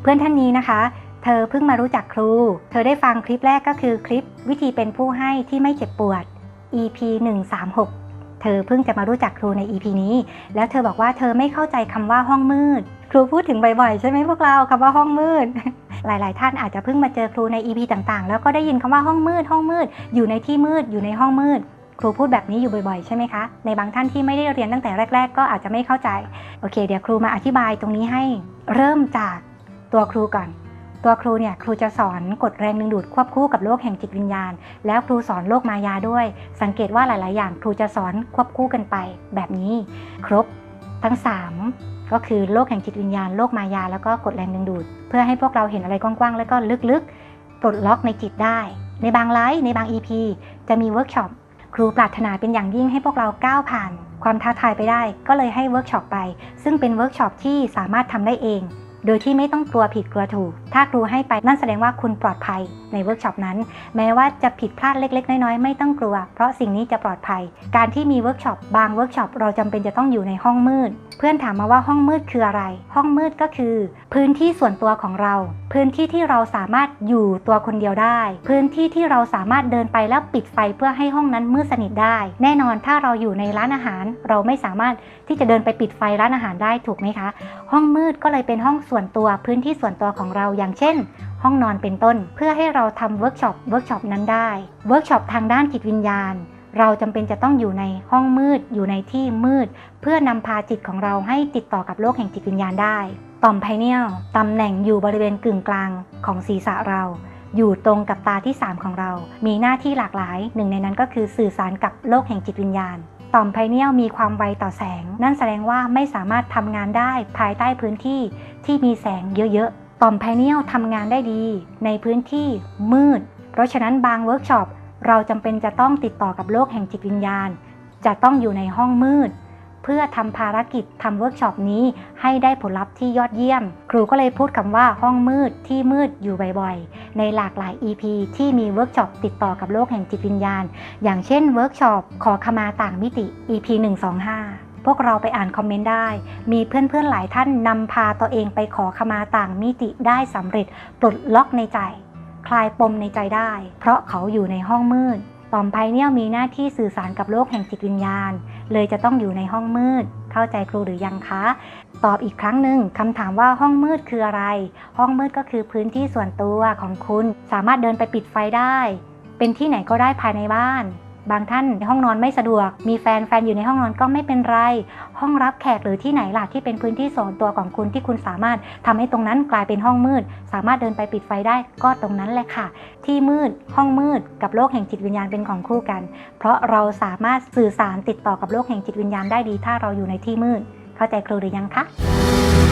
เพื่อนท่านนี้นะคะ เธอเพิ่งมารู้จักครู เธอได้ฟังคลิปแรกก็คือคลิปวิธีเป็นผู้ให้ที่ไม่เจ็บปวด EP 136 เธอเพิ่งจะมารู้จักครูใน EP นี้ แล้วเธอบอกว่าเธอไม่เข้าใจคำว่าห้องมืด ครูพูดถึงบ่อยๆ ใช่ไหมพวกเราคำว่าห้องมืด หลายๆ ท่านอาจจะเพิ่งมาเจอครูใน EP ต่างๆ แล้วก็ได้ยินคำว่าห้องมืด ห้องมืด อยู่ในที่มืด อยู่ในห้องมืดครูพูดแบบนี้อยู่บ่อยๆ ใช่ไหมคะ ในบางท่านที่ไม่ได้เรียนตั้งแต่แรก ๆ ก็อาจจะไม่เข้าใจ โอเค เดี๋ยวครูมาอธิบายตรงนี้ให้ เริ่มจาก ตัวครูก่อน ตัวครูเนี่ยครูจะสอนกฎแรงดึงดูดควบคู่กับโลกแห่งจิตวิญญาณ แล้วครูสอนโลกมายาด้วย สังเกตว่าหลาย ๆ อย่างครูจะสอนควบคู่กันไป แบบนี้ครบทั้ง 3 ก็คือโลกแห่งจิตวิญญาณโลกมายา แล้วก็กฎแรงดึงดูด เพื่อให้พวกเราเห็นอะไรกว้าง ๆ แล้วก็ลึก ๆ ปลดล็อกในจิตได้ ในบางไลฟ์ในบาง EP จะมีเวิร์กช็อปครูปรารถนาเป็นอย่างยิ่งให้พวกเราก้าวผ่าน ความท้าทายไปได้ ก็เลยให้เวิร์กช็อปไป ซึ่งเป็นเวิร์กช็อปที่สามารถทำได้เอง โดยที่ไม่ต้องกลัวผิดกลัวถูก ถ้าครูให้ไปนั่นแสดงว่าคุณปลอดภัยในเวิร์กช็อปนั้น แม้ว่าจะผิดพลาดเล็ก ๆ น้อยๆ ไม่ต้องกลัว เพราะสิ่งนี้จะปลอดภัย การที่มีเวิร์กช็อปบางเวิร์กช็อปเราจำเป็นจะต้องอยู่ในห้องมืด เพื่อนถามมาว่าห้องมืดคืออะไร ห้องมืดก็คือ พื้นที่ส่วนตัวของเราพื้นที่ที่เราสามารถอยู่ตัวคนเดียวได้ พื้นที่ที่เราสามารถเดินไปแล้วปิดไฟเพื่อให้ห้องนั้นมืดสนิทได้ แน่นอนถ้าเราอยู่ในร้านอาหาร เราไม่สามารถที่จะเดินไปปิดไฟร้านอาหารได้ถูกไหมคะ ห้องมืดก็เลยเป็นห้องส่วนตัวพื้นที่ส่วนตัวของเราอย่างเช่น ห้องนอนเป็นต้น เพื่อให้เราทำเวิร์กช็อปเวิร์กช็อปนั้นได้เวิร์กช็อปทางด้านจิตวิญญาณเราจำเป็นจะต้องอยู่ในห้องมืดอยู่ในที่มืด เพื่อนำพาจิตของเราให้ติดต่อกับโลกแห่งจิตวิญญาณได้ ต่อมไพเนียลตำแหน่งอยู่บริเวณกึ่งกลางของศีรษะเรา อยู่ตรงกับตาที่ 3 ของเรา มีหน้าที่หลากหลาย หนึ่งในนั้นก็คือสื่อสารกับโลกแห่งจิตวิญญาณ ต่อมไพเนียลมีความไวต่อแสง นั่นแสดงว่าไม่สามารถทำงานได้ภายใต้พื้นที่ที่มีแสงเยอะๆ ต่อมไพเนียลทำงานได้ดี ในพื้นที่มืด เพราะฉะนั้นบางเวิร์กช็อปเราจำเป็นจะต้องติดต่อกับโลกแห่งจิตวิญญาณ จะต้องอยู่ในห้องมืด เพื่อทำภารกิจทำเวิร์กช็อปนี้ให้ได้ผลลัพธ์ที่ยอดเยี่ยม ครูก็เลยพูดคำว่าห้องมืดที่มืดอยู่บ่อยๆ ในหลากหลาย EP ที่มีเวิร์กช็อปติดต่อกับโลกแห่งจิตวิญญาณ อย่างเช่นเวิร์กช็อปขอขมาต่างมิติ EP 125พวกเราไปอ่านคอมเมนต์ได้ มีเพื่อนๆหลายท่านนำพาตัวเองไปขอขมาต่างมิติได้สำเร็จ ปลดล็อกในใจ คลายปมในใจได้ เพราะเขาอยู่ในห้องมืด ต่อมไพเนี่ยมีหน้าที่สื่อสารกับโลกแห่งจิตวิญญาณ เลยจะต้องอยู่ในห้องมืด เข้าใจครูหรือยังคะ ตอบอีกครั้งหนึ่งคำถามว่าห้องมืดคืออะไร ห้องมืดก็คือพื้นที่ส่วนตัวของคุณ สามารถเดินไปปิดไฟได้ เป็นที่ไหนก็ได้ภายในบ้าน บางท่านห้องนอนไม่สะดวก มีแฟนแฟนอยู่ในห้องนอนก็ไม่เป็นไร ห้องรับแขกหรือที่ไหนล่ะที่เป็นพื้นที่ส่วนตัวของคุณที่คุณสามารถทำให้ตรงนั้นกลายเป็นห้องมืด สามารถเดินไปปิดไฟได้ก็ตรงนั้นแหละค่ะ ที่มืดห้องมืด กับโลกแห่งจิตวิญญาณเป็นของคู่กัน เพราะเราสามารถสื่อสารติดต่อกับโลกแห่งจิตวิญญาณได้ดี ถ้าเราอยู่ในที่มืด เข้าใจครูหรือยังคะ